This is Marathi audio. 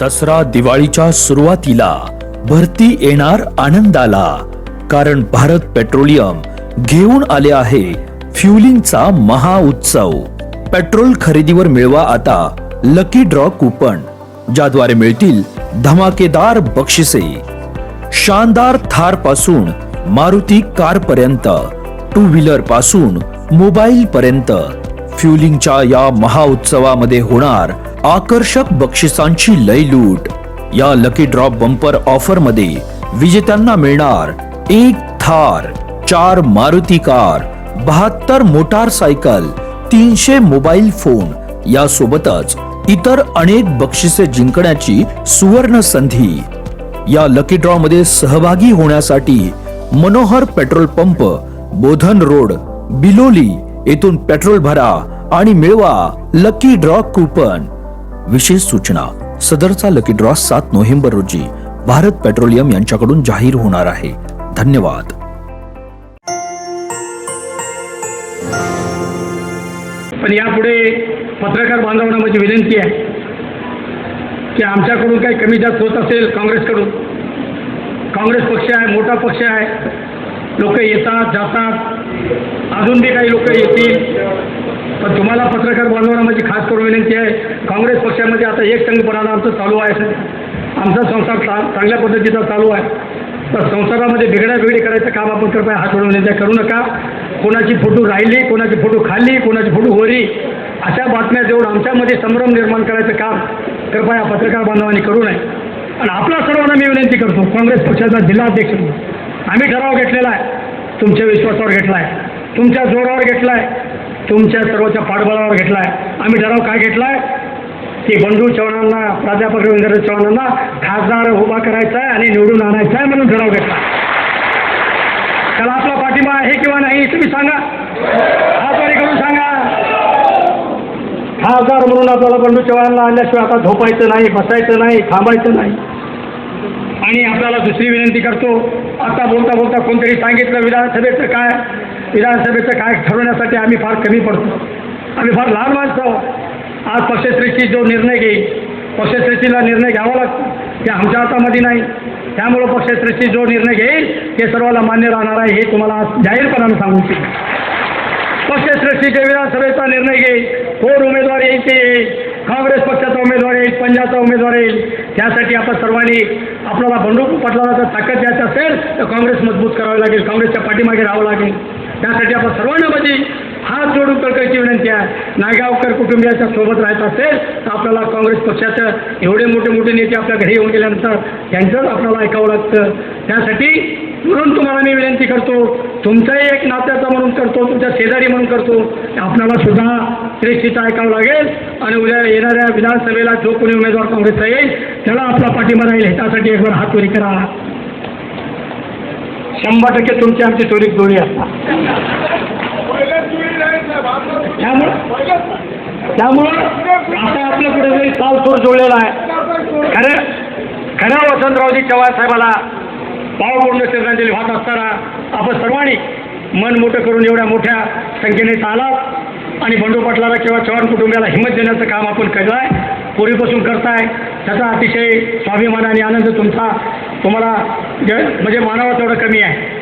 दसरा दिवाळीच्या सुरुवातीला भरती येणार आनंदाला. कारण भारत पेट्रोलियम घेऊन आले आहे फ्युलिंगचा महाउत्सव पेट्रोल खरेदीवर मिळवा आता लकी ड्रॉ कुपन ज्याद्वारे मिळतील धमाकेदार बक्षिसे. शानदार थारपासून मारुती कार पर्यंत टू व्हीलरपासून मोबाईल पर्यंत फ्युलिंगच्या या महाउत्सवामध्ये होणार आकर्षक बक्षिसांची लय लूट. या लकी ड्रॉप बंपर ऑफरमध्ये विजेत्यांना मिळणार एक थार चार मारुती कार बहात्तर मोटार सायकल तीनशे मोबाईल फोन. यासोबतच इतर अनेक बक्षिसे जिंकण्याची सुवर्ण संधी. या लकी ड्रॉ मध्ये सहभागी होण्यासाठी Manohar petrol pump Bodhan road Biloli येथून पेट्रोल भरा आणि मिळवा लकी ड्रॉ कुपन विशेष सूचना. सदरचा लकी ड्रॉ सात नोव्हेंबर रोजी भारत पेट्रोलियम यांच्याकडून जाहीर होणार आहे. धन्यवाद. पण यापुढे पत्रकार बांधवांना माझी विनंती आहे की आमच्याकडून काही कमी जास्त होत असेल काँग्रेसकडून. काँग्रेस पक्ष आहे मोठा पक्ष आहे. लोक येतात जातात. अजून बी काही लोक येतील. पण तुम्हाला पत्रकार बांधवांना माझी खास करून विनंती आहे काँग्रेस पक्षामध्ये आता एक संघपणाला आमचं चालू आहे. आमचा संसार चा चांगल्या पद्धतीचा चालू आहे. तर संसारामध्ये बिघड्या बिघडी करायचं काम आपण करताय हात सोडून विनंती आहे, करू नका. कोणाची फोटो राहिली कोणाची फोटो खाल्ली कोणाची फोटो होरी अशा बातम्या देऊन आमच्यामध्ये संभ्रम निर्माण करायचं काम कृपया पत्रकार बांधवांनी करू नये. आणि आपल्या सर्वांना मी विनंती करतो काँग्रेस पक्षाचा जिल्हाध्यक्ष म्हणून. आम्ही ठराव घेतलेला आहे. तुमच्या विश्वासावर घेतला आहे तुमच्या जोरावर घेतला आहे तुमच्या सर्वच्या पाठबळावर घेतला आहे आम्ही ठराव काय घेतला आहे की बंधू चव्हाणांना प्राध्यापक रवींद्र चव्हाणांना खासदार उभा करायचा आहे आणि निवडून आणायचा आहे म्हणून ठराव घेतला. त्याला आपला पाठिंबा आहे किंवा नाही तुम्ही सांगा. हातवारी करून सांगा. खासदार म्हणून आपल्याला बंडू चव्हाणांना आणल्याशिवाय आता झोपायचं नाही बसायचं नाही थांबायचं नाही. आणि आपल्याला दुसरी विनंती करतो आता बोलता बोलता कोणतरी सांगितलं विधानसभेचं काय विधानसभेचं काय ठरवण्यासाठी आम्ही फार कमी पडतो. आम्ही फार लहान माणसं आहोत. आज पक्षश्रेष्ठी जो निर्णय घेईल पक्षश्रेष्ठीला निर्णय घ्यावा लागतो. ते आमच्या हातामध्ये नाही. त्यामुळं पक्षश्रेष्ठी जो निर्णय घेईल ते सर्वाला मान्य राहणार आहे हे तुम्हाला आज जाहीरपणानं सांगू इच्छितो. पक्षश्रेष्ठीच्या विधानसभेचा निर्णय घेईल कोण उमेदवार येईल ते येईल. काँग्रेस पक्षाचा उमेदवार येईल पंजाबचा उमेदवार येईल त्यासाठी आपण सर्वांनी आपल्याला बंडू पटलाला जर ताकद द्यायचं असेल तर काँग्रेस मजबूत करावी लागेल काँग्रेसच्या पाठीमागे राहावं लागेल. त्यासाठी आपण सर्वांना माझी हात जोडून कळकायची विनंती आहे. नायगावकर कुटुंबियाच्या सोबत राहायचं असेल तर आपल्याला काँग्रेस पक्षाचं एवढे मोठे मोठे नेते आपल्या घरी येऊन गेल्यानंतर त्यांचंच आपल्याला ऐकावं लागतं. त्यासाठी म्हणून तुम्हाला मी विनंती करतो तुमचाही एक नात्याचा म्हणून करतो तुमच्या शेजारी म्हणून करतो आपल्याला सुद्धा श्रेष्ठीचं ऐकावं लागेल. आणि उद्या येणाऱ्या विधानसभेला जो कोणी उमेदवार काँग्रेसचा येईल त्याला आपला पाठिंबा राहील. ह्याच्यासाठी एकવાર हात चोरी करा. शंभर टक्के तुमची आमची चोरी चोरी असतात त्यामुळं त्यामुळं आता आपल्या पुढे साल सूर जुळलेला आहे खरं खऱ्या वसंतरावजी चव्हाण साहेबाला पावपूर्ण श्रद्धांजली वाहत असताना आपण सर्वांनी मन मोठं करून एवढ्या मोठ्या संख्येने आलात आणि बंडू पाटलाला किंवा चव्हाण कुटुंबियाला हिंमत देण्याचं काम आपण केलं आहे पूर्वीपासून करताय. त्याचा अतिशय स्वाभिमान आणि आनंद तुमचा तुम्हाला म्हणजे, म्हणजे मानावा तेवढं कमी आहे.